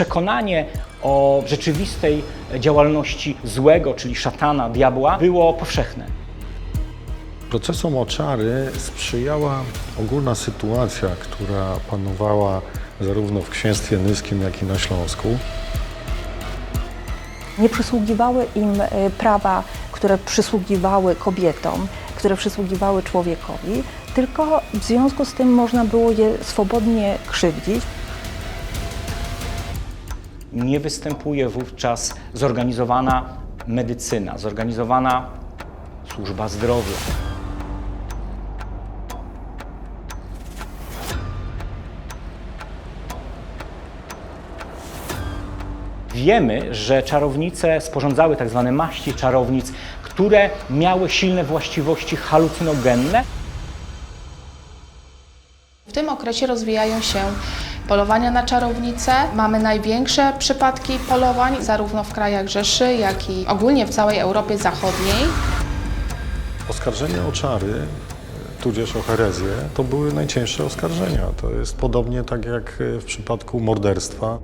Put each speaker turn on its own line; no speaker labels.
przekonanie o rzeczywistej działalności złego, czyli szatana, diabła, było powszechne.
Procesom o czary sprzyjała ogólna sytuacja, która panowała zarówno w księstwie nyskim, jak i na Śląsku.
Nie przysługiwały im e, prawa, które przysługiwały kobietom, które przysługiwały człowiekowi, tylko w związku z tym można było je swobodnie krzywdzić.
Nie występuje wówczas zorganizowana medycyna, zorganizowana służba zdrowia. Wiemy, że czarownice sporządzały tak zwane maści czarownic, które miały silne właściwości halucynogenne.
W tym okresie rozwijają się polowania na czarownice. Mamy największe przypadki polowań zarówno w krajach Rzeszy, jak i ogólnie w całej Europie Zachodniej.
Oskarżenia o czary, tudzież o herezję, to były najcięższe oskarżenia. To jest podobnie tak jak w przypadku morderstwa.